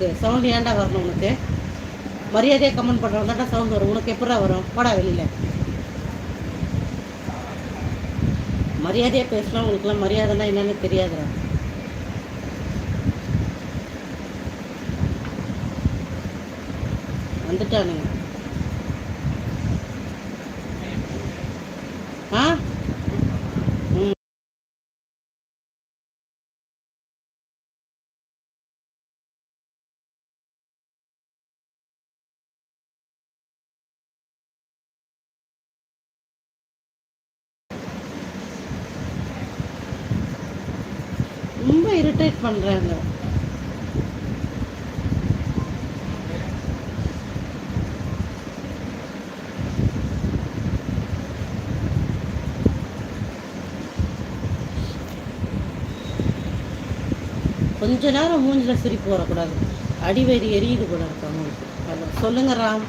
Sound ஏன்டா வரணும் உனக்கு? மரியாதையாக கமெண்ட் பண்ணுறவங்க தான் சவுண்ட் வரும். உனக்கு எப்படா வரும்? போடா வெளியில். மரியாதையாக பேசலாம் உங்களுக்குலாம் மரியாதைனா என்னன்னு தெரியாதுடா. வந்துட்டானுங்க. இரிட்டேட் பண்ணுறாங்க கொஞ்ச நேரம் மூஞ்சில சிரிப்பு வரக்கூடாது. அடிவேரி எரியுது கூட இருக்கு அவங்களுக்கு. சொல்லுங்க ராம்.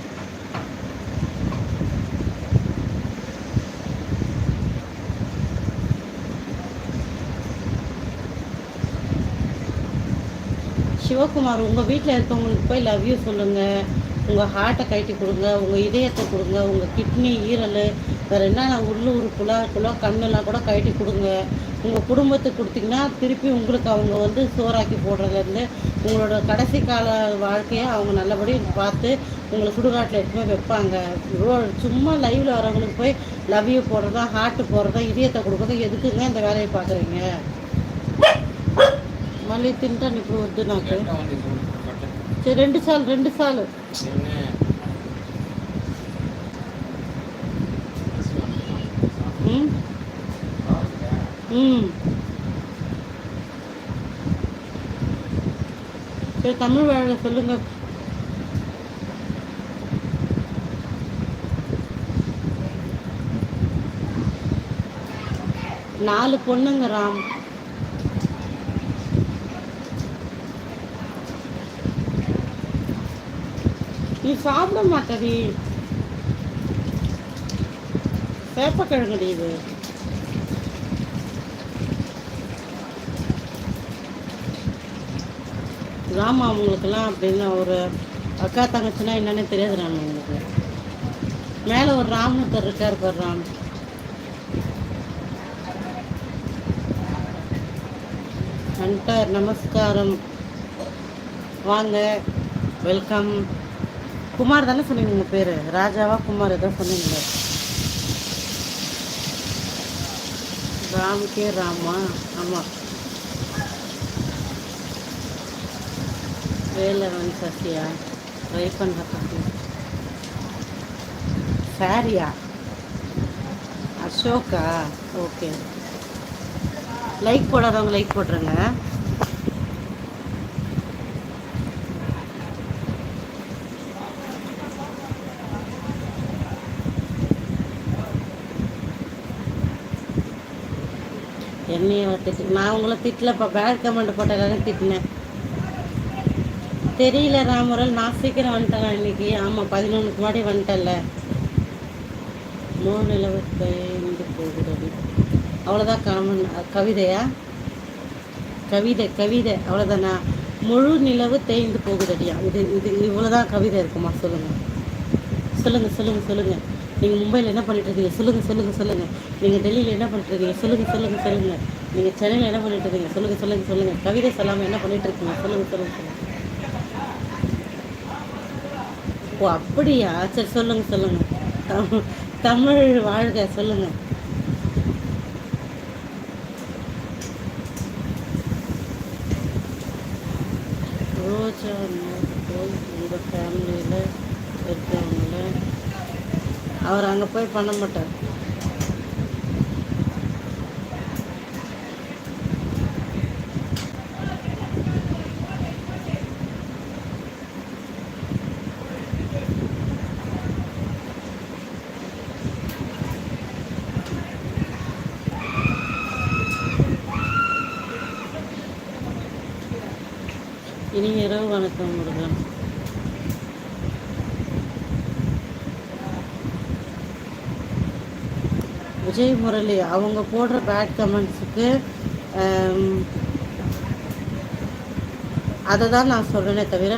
சிவகுமார் உங்கள் வீட்டில் இருக்கவங்களுக்கு போய் லவ் யூ சொல்லுங்கள் உங்கள் ஹார்ட்டை கழட்டி கொடுங்க. உங்கள் இதயத்தை கொடுங்க. உங்கள் கிட்னி ஈரல் வேறு என்னென்ன உள்ளூர் குலா குலா கண்ணெல்லாம் கூட கழட்டி கொடுங்க. உங்கள் குடும்பத்துக்கு கொடுத்தீங்கன்னா திருப்பி உங்களுக்கு அவங்க வந்து சோறாக்கி போடுறதுலேருந்து உங்களோட கடைசி கால வாழ்க்கையை அவங்க நல்லபடியும் பார்த்து உங்களை சுடுகாட்டில் எடுத்துமே வைப்பாங்க. சும்மா லைவில் வரவங்களுக்கு போய் லவ்யூ போடுறதா ஹார்ட்டு போடுறதா இதயத்தை கொடுக்குறதா எதுக்குங்க இந்த வேலையை பார்க்குறீங்க? வருது நாக்கு. சரி ரெண்டு சால் ரெண்டு சால். ம்? ம். சரி தமிழ் வாழ சொல்லுங்க. நாலு பொண்ணுங்க ராம். நீ சாப்பிட மாட்டடி. சேப்பக்கிழங்குடி இது. ராமா அவங்களுக்கெல்லாம் அப்படின்னு ஒரு அக்கா தங்கச்சின்னா என்னன்னு தெரியாது ராம் உங்களுக்கு. மேலே ஒரு ராமத்தர் இருக்கார் பாரு ராம். ஹண்டர் நமஸ்காரம். வாங்க. வெல்கம். குமார் தானே சொன்னீங்க பேர்? ராஜாவா குமார் ஏதோ சொன்னீங்க ராம் கே ராமா ஆமாம் வேலவன் சசியா ட்ரை பண்ணுற சசி சாரியா? அசோகா ஓகே லைக் போடாதவங்க லைக் போட்டுருங்க. என்னைய திட்டு நான் உங்களை திட்டலப்பா பேட் கமெண்ட் போட்டதாக திட்டினேன். தெரியல ராமுரல் நான் சீக்கிரம் வந்துட்டேன் இன்னைக்கு. ஆமாம் பதினொன்றுக்கு முன்னாடி வந்துட்டேன்ல. மூணு நிலவத்தைந்து போகுது அவ்வளோதான் கமன் கவிதையா? கவிதை கவிதை அவ்வளோதானா முழு நிலவு தேய்ந்து போகுதடியா இது இது இவ்வளோதான் கவிதை இருக்குமா? சொல்லுங்கள் சொல்லுங்கள் சொல்லுங்கள் சொல்லுங்கள் நீங்கள் மும்பையில் என்ன பண்ணிட்டு இருக்கீங்க சொல்லுங்கள் சொல்லுங்கள் சொல்லுங்கள் நீங்கள் டெல்லியில் என்ன பண்ணிட்டு இருக்கீங்க சொல்லுங்கள் சொல்லுங்கள் சொல்லுங்கள் நீங்கள் சென்னையில் என்ன பண்ணிட்டு இருக்கீங்க சொல்லுங்கள் சொல்லுங்கள் சொல்லுங்கள் கவிதை சொல்லாமல் என்ன பண்ணிட்டு இருக்கீங்க சொல்லுங்கள் சொல்லுங்கள் சொல்லுங்கள் ஓ அப்படியா? சரி சொல்லுங்க சொல்லுங்க. தமிழ் தமிழ் வாழ்க சொல்லுங்க. ரோஜா போய் உங்கள் ஃபேமிலியில் இருக்கிறவங்கள அவர் அங்கே போய் பண்ண மாட்டார். இனி இரவு வணக்கம் முருகன். விஜய் முரளி அவங்க போடுற பேட் கமெண்ட்ஸுக்கு அதை தான் நான் சொல்கிறேனே தவிர